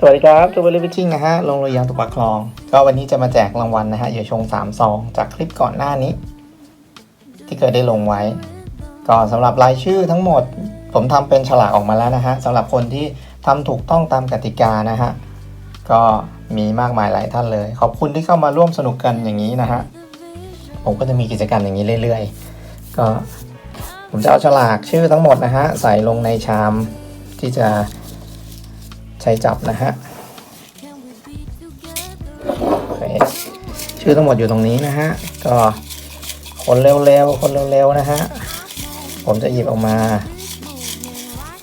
สวัสดีครับจูเบอรี่ฟิชชิ่งนะฮะลงเรือยางตกปลาคลอง ก็วันนี้จะมาแจกรางวัลนะฮะเหยื่อชง3ซองจากคลิปก่อนหน้านี้ ที่เคยได้ลงไว้ ก็สำหรับรายชื่อทั้งหมด ผมทำเป็นฉลากออกมาแล้วนะฮะสำหรับคนที่ทำถูกต้องตามกติกานะฮะ ก็มีมากมายหลายท่านเลย ขอบคุณที่เข้ามาร่วมสนุกกันอย่างนี้นะฮะ ผมก็จะมีกิจกรรมอย่างนี้เรื่อยๆ ก็ผมจะเอาฉลากชื่อทั้งหมดนะฮะใส่ลงในชามที่จะ ใช้จับนะฮะโอเคชื่อทั้งหมดอยู่ตรงนี้นะฮะ ก็คนเร็วๆ คนเร็วๆ นะฮะ ผมจะหยิบออกมา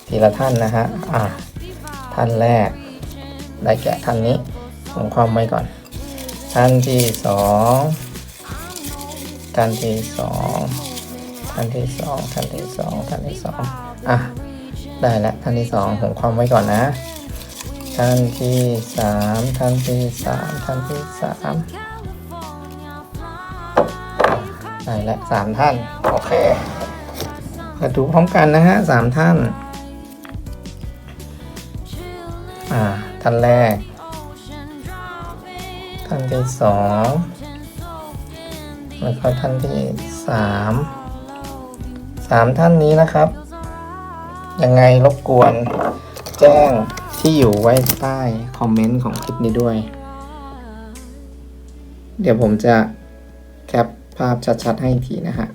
ทีละท่านนะฮะ อะ ท่านแรก ได้แก่ท่านนี้ผมความไว้ก่อน ท่านที่สองท่านที่สองท่านที่สองท่านที่สองท่านที่สองอะ ได้แล้วท่านที่สองผมความไว้ก่อนนะ ท่านที่สามท่านที่สามท่านที่สามได้แล้วสามท่าน โอเคมาดูพร้อมกันนะฮะสามท่าน อ่า ท่านแรก ท่านที่สองแล้วก็ท่านที่สามสามท่านนี้นะครับ ยังไงรบกวนแจ้ง ที่อยู่ไว้ใต้คอมเมนต์ของคลิปนี้ด้วย เดี๋ยวผมจะแคปภาพชัดๆให้อีกทีนะฮะ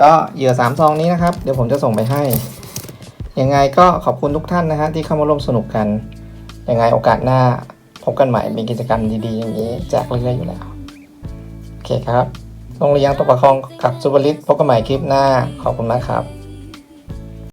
ก็เหยื่อสามซองนี้นะครับ เดี๋ยวผมจะส่งไปให้ ยังไงก็ขอบคุณทุกท่านนะฮะที่เข้ามาร่วมสนุกกัน ยังไงโอกาสหน้าพบกันใหม่มีกิจกรรมดีๆ อย่างนี้แจกเรื่อยๆอยู่แล้ว โอเคครับลงเรียงตกประคองกับซูเปอร์ลิสพบกันใหม่คลิปหน้า ขอบคุณมากครับ